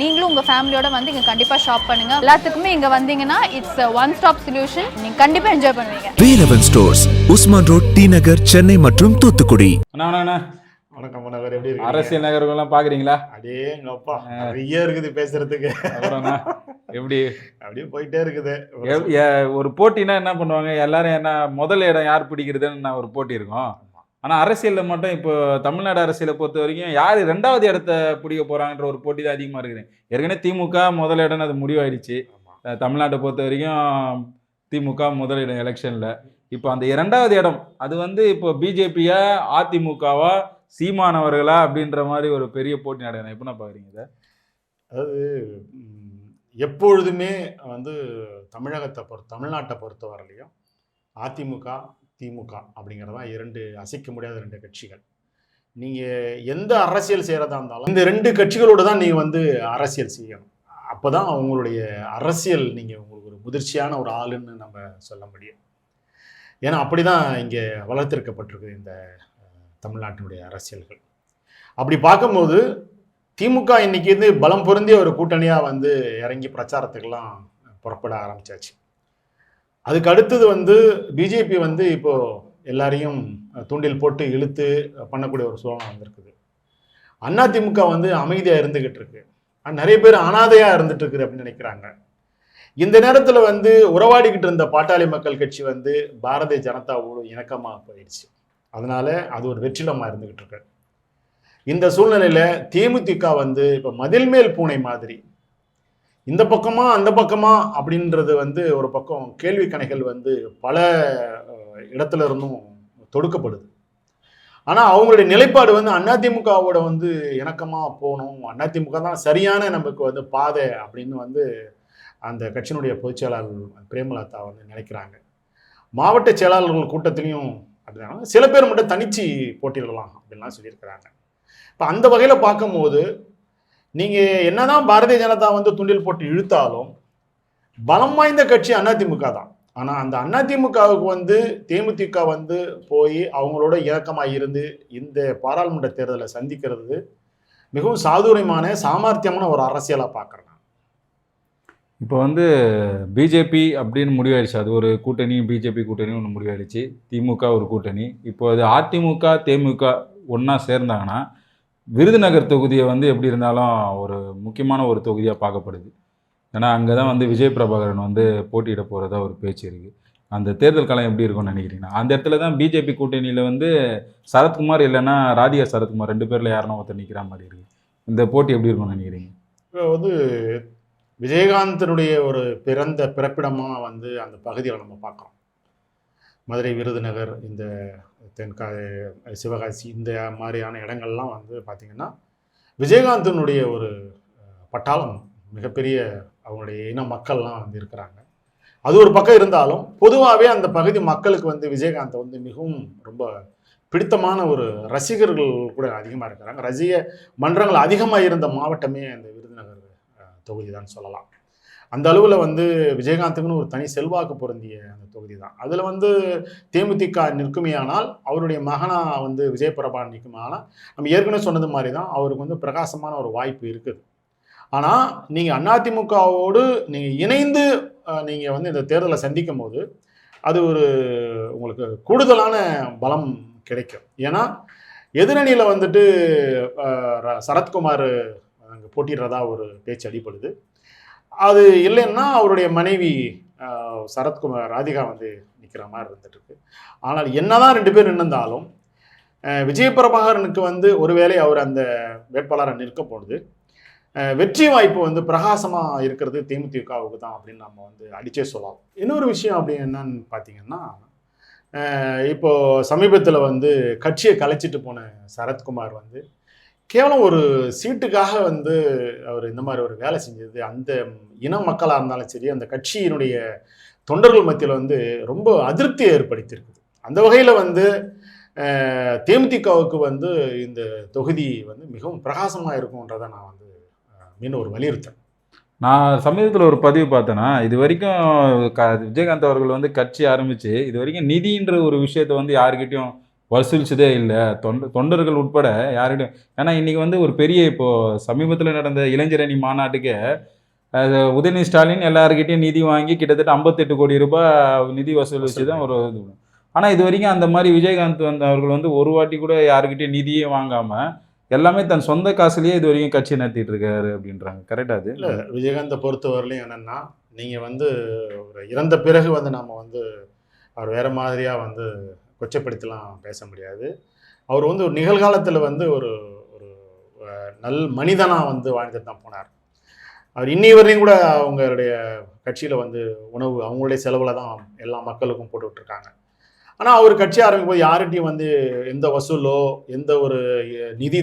நீங்களும் உங்க ஃபேமிலியோட வந்து இங்க கண்டிப்பா ஷாப் பண்ணுங்க. எல்லாத்துக்குமே இங்க வந்தீங்கன்னா இட்ஸ் ஒன் ஸ்டாப் சொல்யூஷன் நீங்க கண்டிப்பா என்ஜாய் பண்ணுவீங்க. Velavan stores Usman road T Nagar Chennai மற்றும் தூத்துக்குடி. அண்ணா அண்ணா, அண்ணா. வணக்கம் எப்படி இருக்கு அரசியல் நகர்வுகள்லாம் பாக்குறீங்களா? அடே எங்கப்பா நிறைய இருக்குது பேசுறதுக்கு. எப்படி? அப்படியே போயிட்டே இருக்குது. ஒரு போட்டினா என்ன பண்ணுவாங்க? எல்லாரும் என்ன முதல் இடம் யார் பிடிக்கிறதுன்னு நான் ஒரு போட்டி இருக்கும். ஆனா அரசியல்ல மட்டும் இப்போ தமிழ்நாடு அரசியலை பொறுத்த வரைக்கும் யார் ரெண்டாவது இடத்த பிடிக்க போறாங்கன்ற ஒரு போட்டி தான் அதிகமா இருக்குது. ஏற்கனவே திமுக முதல் இடம்னு அது முடிவாயிடுச்சு. தமிழ்நாட்டை பொறுத்த வரைக்கும் திமுக முதல் இடம் எலெக்ஷன்ல. இப்போ அந்த இரண்டாவது இடம் அது வந்து இப்போ பிஜேபியா அதிமுகவா சீமானவர்களா அப்படின்ற மாதிரி ஒரு பெரிய போட்டி நடக்கணும் எப்படின்னா பாக்குறீங்க இதை? அதாவது எப்பொழுதுமே வந்து தமிழகத்தை பொறுத்த தமிழ்நாட்டை பொறுத்த வரலையும் அதிமுக திமுக அப்படிங்கிறதான் இரண்டு அசைக்க முடியாத ரெண்டு கட்சிகள். நீங்கள் எந்த அரசியல் செய்கிறதா இருந்தாலும் இந்த ரெண்டு கட்சிகளோடு தான் நீங்கள் வந்து அரசியல் செய்யணும். அப்போ தான் அவங்களுடைய அரசியல் நீங்கள் உங்களுக்கு ஒரு முதிர்ச்சியான ஒரு ஆளுன்னு நம்ம சொல்ல முடியும். ஏன்னா அப்படி தான் இங்கே வளர்த்திருக்கப்பட்டிருக்கு இந்த தமிழ்நாட்டினுடைய அரசியல்கள். அப்படி பார்க்கும்போது திமுக இன்னைக்கு வந்து பலம் பொருந்திய ஒரு கூட்டணியாக வந்து இறங்கி பிரச்சாரத்துக்கெல்லாம் புறப்பட ஆரம்பிச்சாச்சு. அதுக்கு அடுத்தது வந்து பிஜேபி வந்து இப்போ எல்லாரையும் தூண்டில் போட்டு இழுத்து பண்ணக்கூடிய ஒரு சூழ்நிலை வந்திருக்குது. அண்ணா திமுக வந்து அமைதியாக இருந்துகிட்டு இருக்கு. நிறைய பேர் அனாதையாக இருந்துட்டு இருக்குது அப்படின்னு நினைக்கிறாங்க. இந்த நேரத்தில் வந்து உறவாடிக்கிட்டு இருந்த பாட்டாளி மக்கள் கட்சி வந்து பாரதிய ஜனதாவோடு இணக்கமாக போயிடுச்சு. அதனால அது ஒரு வெற்றிடமாக இருந்துகிட்டு இருக்கு. இந்த சூழ்நிலையில் தேமுதிக வந்து இப்போ மதில் மேல் பூனை மாதிரி இந்த பக்கமா அந்த பக்கமா அப்படின்றது வந்து ஒரு பக்கம் கேள்வி கணைகள் வந்து பல இடத்துல இருந்தும் தொடுக்கப்படுது. ஆனா அவங்களுடைய நிலைப்பாடு வந்து அதிமுகவோட வந்து இணக்கமா போகணும் அதிமுக தான் சரியான நமக்கு வந்து பாதை அப்படின்னு வந்து அந்த கட்சியினுடைய பொதுச் செயலாளர் பிரேமலதா வந்து நினைக்கிறாங்க. மாவட்ட செயலாளர்கள் கூட்டத்திலையும் அப்படின்னா சில பேர் மட்டும் தனிச்சு போட்டியிடலாம் அப்படின்லாம் சொல்லியிருக்கிறாங்க. இப்போ அந்த வகையில் பார்க்கும்போது நீங்கள் என்னதான் பாரதிய ஜனதா வந்து துண்டில் போட்டு இழுத்தாலும் பலம் வாய்ந்த கட்சி அதிமுக தான். ஆனால் அந்த அதிமுகவுக்கு வந்து தேமுதிக வந்து போய் அவங்களோட இணக்கமாக இருந்து இந்த பாராளுமன்ற தேர்தலை சந்திக்கிறது மிகவும் சாதுரியமான சாமர்த்தியமான ஒரு அரசியலாக பார்க்குறேன் இப்போ வந்து பிஜேபி அப்படின்னு முடிவாயிடுச்சு. அது ஒரு கூட்டணி பிஜேபி கூட்டணி ஒன்று முடிவாயிடுச்சு. திமுக ஒரு கூட்டணி. இப்போ அது அதிமுக தேமுக ஒன்றா சேர்ந்தாங்கன்னா விருதுநகர் தொகுதியை வந்து எப்படி இருந்தாலும் ஒரு முக்கியமான ஒரு தொகுதியாக பார்க்கப்படுது. ஏன்னா அங்கே தான் வந்து விஜய் பிரபாகரன் வந்து போட்டியிட போகிறதா ஒரு பேச்சு இருக்குது அந்த தேர்தல் காலம் எப்படி இருக்கும்னு நினைக்கிறீங்கன்னா அந்த இடத்துல தான் பிஜேபி கூட்டணியில் வந்து சரத்குமார் இல்லைன்னா ராதிகா சரத்குமார் ரெண்டு பேரில் யாருன்னா ஒருத்தர் நிற்கிற மாதிரி இருக்குது இந்த போட்டி எப்படி இருக்கும்னு நினைக்கிறீங்க? இப்போ வந்து விஜயகாந்தனுடைய ஒரு பிறந்த பிறப்பிடமாக வந்து அந்த பகுதியில் நம்ம பார்க்குறோம். மதுரை விருதுநகர் இந்த தென்கா சிவகாசி இந்த மாதிரியான இடங்கள்லாம் வந்து பார்த்திங்கன்னா விஜயகாந்தனுடைய ஒரு பட்டாளம் மிகப்பெரிய அவங்களுடைய இன மக்கள்லாம் வந்து இருக்கிறாங்க. அது ஒரு பக்கம் இருந்தாலும் பொதுவாகவே அந்த பகுதி மக்களுக்கு வந்து விஜயகாந்த் வந்து மிகவும் ரொம்ப பிடித்தமான ஒரு ரசிகர்கள் கூட அதிகமாக இருக்கிறாங்க. ரசிக மன்றங்கள் அதிகமாக இருந்த மாவட்டமே அந்த விருதுநகர் தொகுதி தான் சொல்லலாம். அந்த அளவில் வந்து விஜயகாந்துக்குன்னு ஒரு தனி செல்வாக்கு பொருந்திய அந்த தொகுதி தான் அதில் வந்து தேமுதிக நிற்குமையானால் அவருடைய மகனா வந்து விஜய் பிரபாகர் நிற்குமானால் நம்ம ஏற்கனவே சொன்னது மாதிரி தான் அவருக்கு வந்து பிரகாசமான ஒரு வாய்ப்பு இருக்குது. ஆனால் நீங்கள் அதிமுகவோடு நீங்கள் இணைந்து நீங்கள் வந்து இந்த தேர்தலை சந்திக்கும் போது அது ஒரு உங்களுக்கு கூடுதலான பலம் கிடைக்கும். ஏன்னா எதிரணியில் வந்துட்டு ர- சரத்குமார் அங்கே போட்டிடுறதா ஒரு பேச்சு அடிப்படுது அது இல்லைன்னா அவருடைய மனைவி சரத்குமார் ராதிகா வந்து நிற்கிற மாதிரி இருந்துட்டு இருக்கு ஆனால் என்னதான் ரெண்டு பேர் நின்றுந்தாலும் அஹ், பிரபாகரனுக்கு வந்து ஒருவேளை அவர் அந்த வேட்பாளரை நிற்க போனது வெற்றி வாய்ப்பு வந்து பிரகாசமாக இருக்கிறது தேமுதிகவுக்கு தான் அப்படின்னு நம்ம வந்து அடிச்சே சொல்லலாம். இன்னொரு விஷயம் அப்படி என்னன்னு பார்த்தீங்கன்னா இப்போது இப்போ சமீபத்தில் வந்து கட்சியை கலைச்சிட்டு போன சரத்குமார் வந்து கேவலம் ஒரு சீட்டுக்காக வந்து அவர் இந்த மாதிரி ஒரு வேலை செஞ்சது. அந்த இன மக்களாக இருந்தாலும் சரி அந்த கட்சியினுடைய தொண்டர்கள் மத்தியில் வந்து ரொம்ப அதிருப்தியை ஏற்படுத்தியிருக்குது. அந்த வகையில் வந்து தேமுதிகவுக்கு வந்து இந்த தொகுதி வந்து மிகவும் பிரகாசமாக இருக்கும்ன்றதை நான் வந்து மீன் மீண்டும் ஒரு வலியுறுத்தேன் நான் சமீபத்தில் ஒரு பதிவு பார்த்தேன்னா இது வரைக்கும் க விஜயகாந்த் அவர்கள் வந்து கட்சி ஆரம்பித்து இது வரைக்கும் நிதின்ற ஒரு விஷயத்தை வந்து யாருக்கிட்டையும் வசூலிச்சதே இல்லை. தொண்ட தொண்டர்கள் உட்பட யார்கிட்டையும் ஏன்னா இன்றைக்கி வந்து ஒரு பெரிய இப்போது சமீபத்தில் நடந்த இளைஞரணி மாநாட்டுக்கு அது உதயநிதி ஸ்டாலின் எல்லாருக்கிட்டையும் நிதி வாங்கி கிட்டத்தட்ட ஐம்பத்தெட்டு கோடி ரூபாய் நிதி வசூல் வச்சு தான் ஒரு இது. ஆனால் இது வரைக்கும் அந்த மாதிரி விஜயகாந்த் வந்த அவர்கள் வந்து ஒரு வாட்டி கூட யாருக்கிட்டையும் நிதியே வாங்காமல் எல்லாமே தன் சொந்த காசுலேயே இது வரைக்கும் கட்சி நடத்திட்டு இருக்காரு அப்படின்றாங்க. கரெக்டாக அது? இல்லை விஜயகாந்தை பொறுத்தவரையிலையும் என்னென்னா நீங்கள் வந்து ஒரு இறந்த பிறகு வந்து நாம் வந்து அவர் வேறு மாதிரியாக வந்து கொச்சப்படுத்தலாம் பேச முடியாது. அவர் வந்து ஒரு நிகழ்காலத்தில் வந்து ஒரு ஒரு நல் மனிதனாக வந்து வாழ்ந்துட்டு தான் போனார். அவர் இன்னி வரையும் கூட அவங்களுடைய கட்சியில் வந்து உணவு அவங்களுடைய செலவில் தான் எல்லா மக்களுக்கும் போட்டு விட்டுருக்காங்க. ஆனால் அவர் கட்சி ஆரம்பிக்கும் போது யார்கிட்டையும் வந்து எந்த வசூலோ எந்த ஒரு நிதி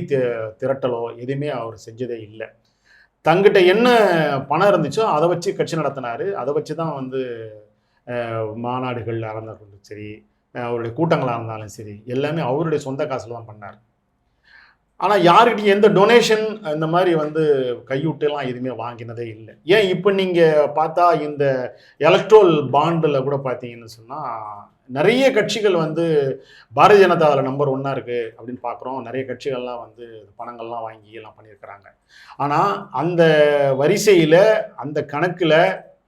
திரட்டலோ எதுவுமே அவர் செஞ்சதே இல்லை. தங்கிட்ட என்ன பணம் இருந்துச்சோ அதை வச்சு கட்சி நடத்தினார். அதை வச்சு தான் வந்து மாநாடுகள் நடந்தாலும் சரி அவருடைய கூட்டங்களாக இருந்தாலும் சரி எல்லாமே அவருடைய சொந்த காசில் தான் பண்ணார். ஆனால் யாருக்கிட்டையும் எந்த டொனேஷன் இந்த மாதிரி வந்து கையூட்டெல்லாம் எதுவுமே வாங்கினதே இல்லை. ஏன் இப்போ நீங்கள் பார்த்தா இந்த எலக்ட்ரோல் பாண்டில் கூட பார்த்தீங்கன்னு சொன்னால் நிறைய கட்சிகள் வந்து பாரதிய ஜனதாவில் நம்பர் ஒன்னாக இருக்குது அப்படின்னு பார்க்குறோம் நிறைய கட்சிகள்லாம் வந்து பணங்கள்லாம் வாங்கி எல்லாம் பண்ணியிருக்கிறாங்க. ஆனால் அந்த வரிசையில் அந்த கணக்கில்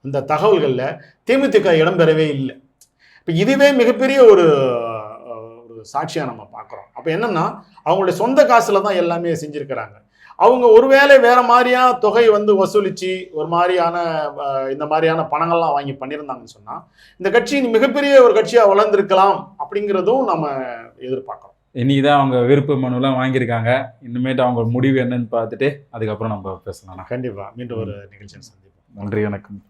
அந்த தகவல்களில் தேமுதிக இடம்பெறவே இல்லை. இப்போ இதுவே மிகப்பெரிய ஒரு ஒரு சாட்சியாக நம்ம பார்க்குறோம் அப்போ என்னன்னா அவங்களுடைய சொந்த காசில் தான் எல்லாமே செஞ்சுருக்கிறாங்க. அவங்க ஒருவேளை வேற மாதிரியா தொகை வந்து வசூலித்து ஒரு மாதிரியான இந்த மாதிரியான பணங்கள்லாம் வாங்கி பண்ணியிருந்தாங்கன்னு சொன்னால் இந்த கட்சி மிகப்பெரிய ஒரு கட்சியாக வளர்ந்துருக்கலாம் அப்படிங்கிறதும் நம்ம எதிர்பார்க்குறோம். இன்னைக்கு தான் அவங்க விருப்ப மனுலாம் வாங்கியிருக்காங்க. இனிமேட்டு அவங்க முடிவு என்னன்னு பார்த்துட்டு அதுக்கப்புறம் நம்ம பேசலாம். கண்டிப்பாக மீண்டும் ஒரு நிகழ்ச்சியை சந்திப்போம். நன்றி வணக்கம்.